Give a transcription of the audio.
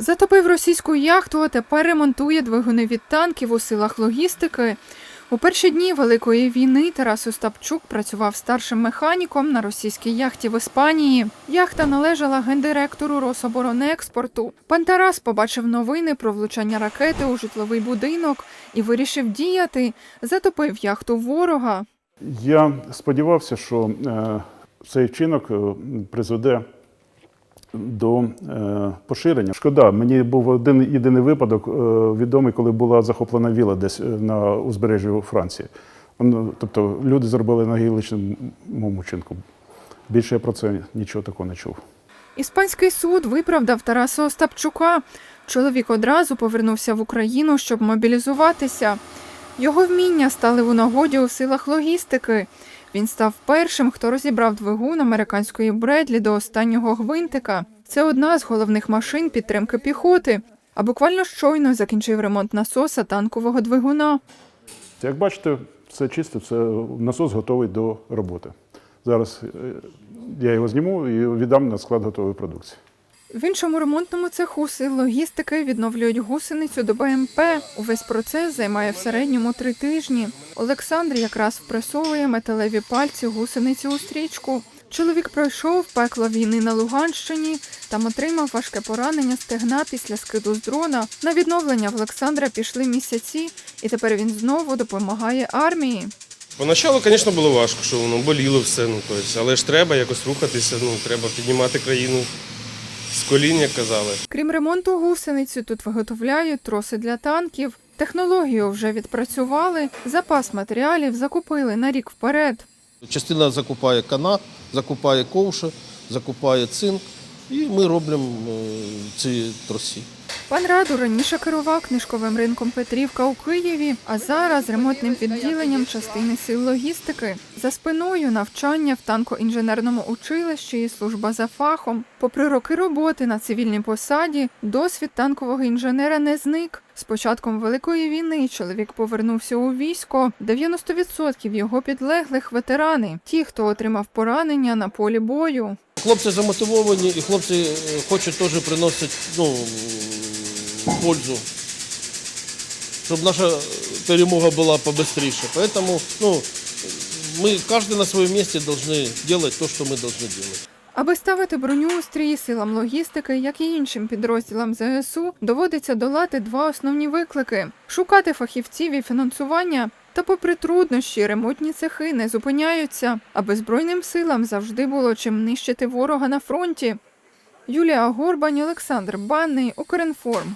Затопив російську яхту, а тепер ремонтує двигуни від танків у силах логістики. У перші дні Великої війни Тарас Остапчук працював старшим механіком на російській яхті в Іспанії. Яхта належала гендиректору Рособоронекспорту. Пан Тарас побачив новини про влучання ракети у житловий будинок і вирішив діяти. Затопив яхту ворога. Я сподівався, що е, цей вчинок е, призведе до е, поширення. Шкода, мені був один єдиний випадок е, відомий, коли була захоплена віла десь е, на узбережжі Франції. Ну, Тобто люди зробили на гіличному вчинку. Більше я про це нічого такого не чув. Іспанський суд виправдав Тараса Остапчука. Чоловік одразу повернувся в Україну, щоб мобілізуватися. Його вміння стали у нагоді у силах логістики. Він став першим, хто розібрав двигун американської Бредлі до останнього гвинтика. Це одна з головних машин підтримки піхоти. А буквально щойно закінчив ремонт насоса танкового двигуна. Як бачите, все чисто, це насос готовий до роботи. Зараз е, я його зніму і віддам на склад готової продукції. В іншому ремонтному цеху сил логістики відновлюють гусеницю до БМП. Увесь процес займає в середньому три тижні. Олександр якраз впресовує металеві пальці гусениці у стрічку. Чоловік пройшов пекло війни на Луганщині, там отримав важке поранення стегна після скиду з дрона. На відновлення в Олександра пішли місяці, і тепер він знову допомагає армії. Поначалу, звісно, було важко, що воно боліло все, ну, тобто, але ж треба якось рухатися, ну, треба піднімати країну з колін, як казали. Крім ремонту гусениці, тут виготовляють троси для танків. Технологію вже відпрацювали, запас матеріалів закупили на рік вперед. Частина закупає кана, закупає ковши, закупає цинк, і ми робимо е, ці троси. Пан Раду раніше керував книжковим ринком Петрівка у Києві, а зараз ремонтним відділенням частини сил логістики. За спиною навчання в танко-інженерному училищі і служба за фахом. Попри роки роботи на цивільній посаді, досвід танкового інженера не зник. З початком Великої війни чоловік повернувся у військо. 90% його підлеглих ветерани, ті, хто отримав поранення на полі бою. Хлопці замотивовані і хлопці е, хочуть теж приносити ну, м, пользу, щоб наша перемога була побыстріше. Поэтому ну, ми кожен на своєму місці повинні робити те, що ми повинні робити. Аби ставити броню у стрій силам логістики, як і іншим підрозділам ЗСУ, доводиться долати два основні виклики: шукати фахівців і фінансування. Та, попри труднощі, ремонтні цехи не зупиняються, аби збройним силам завжди було чим нищити ворога на фронті. Юлія Горбань, Олександр Банний, Укрінформ.